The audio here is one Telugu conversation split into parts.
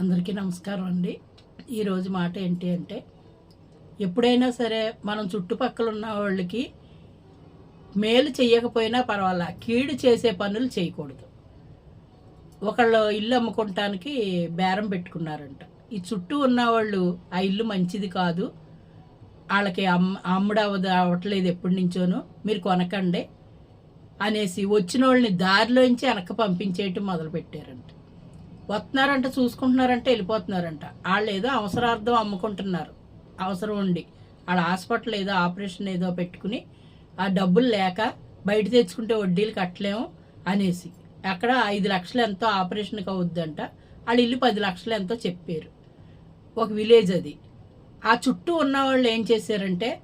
అందరికీ నమస్కారం అండి. ఈరోజు మాట ఏంటి అంటే ఎప్పుడైనా సరే మనం చుట్టుపక్కల ఉన్న వాళ్ళకి మేలు చేయకపోయినా పర్వాలా కీడు చేసే పనులు చేయకూడదు. ఒకళ్ళు ఇల్లు అమ్ముకోవటానికి బేరం పెట్టుకున్నారంట. ఈ చుట్టూ ఉన్న వాళ్ళు ఆ ఇల్లు మంచిది కాదు వాళ్ళకి అమ్ అమ్ముడవదు అవ్వట్లేదు ఎప్పటి నుంచోను మీరు కొనకండి అనేసి వచ్చిన వాళ్ళని దారిలోంచి వెనక పంపించేయటం మొదలుపెట్టారంట. వస్తున్నారంట చూసుకుంటున్నారంటే వెళ్ళిపోతున్నారంట. వాళ్ళు ఏదో అవసరార్థం అమ్ముకుంటున్నారు. అవసరం ఉండి. వాళ్ళ హాస్పిటల్ ఏదో ఆపరేషన్ ఏదో పెట్టుకుని ఆ డబ్బులు లేక బయట తెచ్చుకుంటే వడ్డీలు కట్టలేము అనేసి. అక్కడ ఐదు లక్షలు ఎంతో ఆపరేషన్కి అవుద్దంట. వాళ్ళ ఇల్లు పది లక్షలు ఎంతో చెప్పారు. ఒక విలేజ్ అది. ఆ చుట్టూ ఉన్న వాళ్ళు ఏం చేశారంటే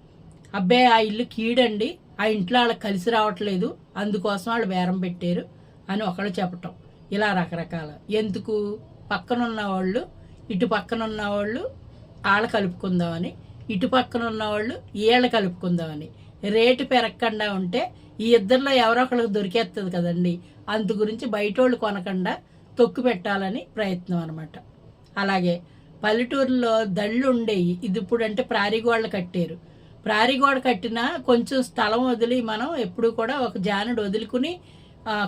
అబ్బాయి ఆ ఇల్లు కీడండి. ఆ ఇంట్లో వాళ్ళకి కలిసి రావట్లేదు. అందుకోసం వాళ్ళు బేరం పెట్టారు అని ఒకళ్ళు చెప్పటం. ఇలా రకరకాల. ఎందుకు? పక్కన ఉన్న వాళ్ళు ఇటు పక్కన ఉన్న వాళ్ళు వాళ్ళ కలుపుకుందామని ఇటు పక్కన ఉన్న వాళ్ళు వీళ్ళ కలుపుకుందామని. రేటు పెరగకుండా ఉంటే ఈ ఇద్దరిలో ఎవరో ఒకరికి దొరికేస్తుంది కదండి. అందు గురించి బయట వాళ్ళు కొనకుండా తొక్కు పెట్టాలని ప్రయత్నం అనమాట అలాగే పల్లెటూరులో దళ్ళు ఉండేవి ఇది ఇప్పుడు అంటే ప్రారిగోడలు కట్టారు. ప్రారిగోడ కట్టినా కొంచెం స్థలం వదిలి మనం ఎప్పుడు కూడా ఒక జానుడు వదులుకుని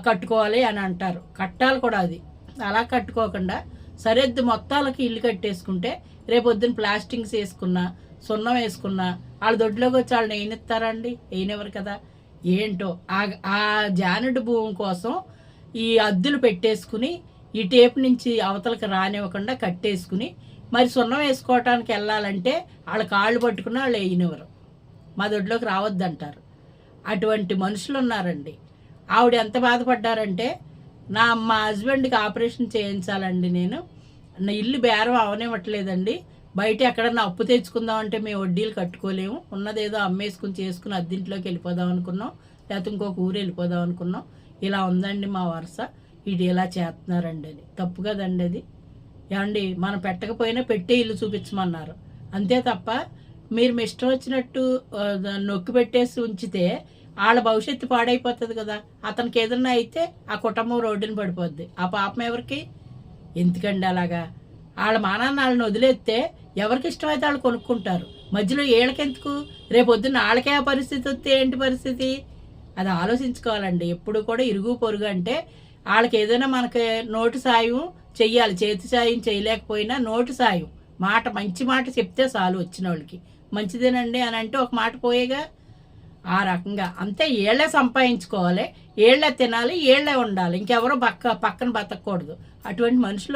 కట్టుకోవాలి అని అంటారు. కట్టాలి కూడా అది. అలా కట్టుకోకుండా సరిహద్దు మొత్తాలకి ఇల్లు కట్టేసుకుంటే రేపొద్దున ప్లాస్టింగ్స్ వేసుకున్నా సున్నం వేసుకున్నా వాళ్ళ దొడ్లోకి వచ్చి వాళ్ళని ఏనిస్తారండి ఏనివ్వరు కదా. ఏంటో? ఆ ఆ జానుడు భూమి కోసం ఈ అద్దులు పెట్టేసుకుని ఈ టేపు నుంచి అవతలకి రానివ్వకుండా కట్టేసుకుని మరి సున్నం వేసుకోవటానికి వెళ్ళాలంటే వాళ్ళ కాళ్ళు పట్టుకుని వాళ్ళు వేయనివ్వరు మా దొడ్లోకి రావద్దంటారు. అటువంటి మనుషులు ఉన్నారండి. ఆవిడ ఎంత బాధపడ్డారంటే నా మా హస్బెండ్కి ఆపరేషన్ చేయించాలండి నేను. నా ఇల్లు బేరం అవనివ్వట్లేదండి. బయట ఎక్కడన్నా అప్పు తెచ్చుకుందామంటే మేము వడ్డీలు కట్టుకోలేము. ఉన్నదేదో అమ్మేసుకుని చేసుకుని అద్దింట్లోకి వెళ్ళిపోదాం అనుకున్నాం. లేకపోతే ఇంకొక ఊరు వెళ్ళిపోదాం అనుకున్నాం. ఇలా ఉందండి మా వరుస. ఇది ఇలా చేస్తున్నారండి అది. తప్పు కదండి అది. ఏమండి మనం పెట్టకపోయినా పెట్టే ఇల్లు చూపించమన్నారు. అంతే తప్ప మీరు మీ ఇష్టం వచ్చినట్టు నొక్కి పెట్టేసి ఉంచితే వాళ్ళ భవిష్యత్తు పాడైపోతుంది కదా. అతనికి ఏదన్నా అయితే ఆ కుటుంబం రోడ్డున పడిపోద్ది. ఆ పాపం ఎవరికి? ఎందుకండి అలాగా? వాళ్ళ మానాన్ని వాళ్ళని వదిలేస్తే ఎవరికి ఇష్టమైతే వాళ్ళు కొనుక్కుంటారు. మధ్యలో ఏళ్ళకెందుకు రేపు పొద్దున్న వాళ్ళకే ఆ పరిస్థితి వస్తే ఏంటి పరిస్థితి? అది ఆలోచించుకోవాలండి. ఎప్పుడు కూడా ఇరుగు పొరుగు అంటే వాళ్ళకి ఏదైనా మనకి నోటు సాయం చెయ్యాలి. చేతి సాయం చేయలేకపోయినా నోటు సాయం. మాట మంచి మాట చెప్తే చాలు వచ్చిన వాళ్ళకి. మంచిదేనండి అని అంటే ఒక మాట పోయేగా ఆ రకంగా. అంతే ఏళ్ళే సంపాదించుకోవాలి ఏళ్ళే తినాలి ఏళ్ళే ఉండాలి. ఇంకెవరో పక్క పక్కన బతకూడదు అటువంటి మనుషులు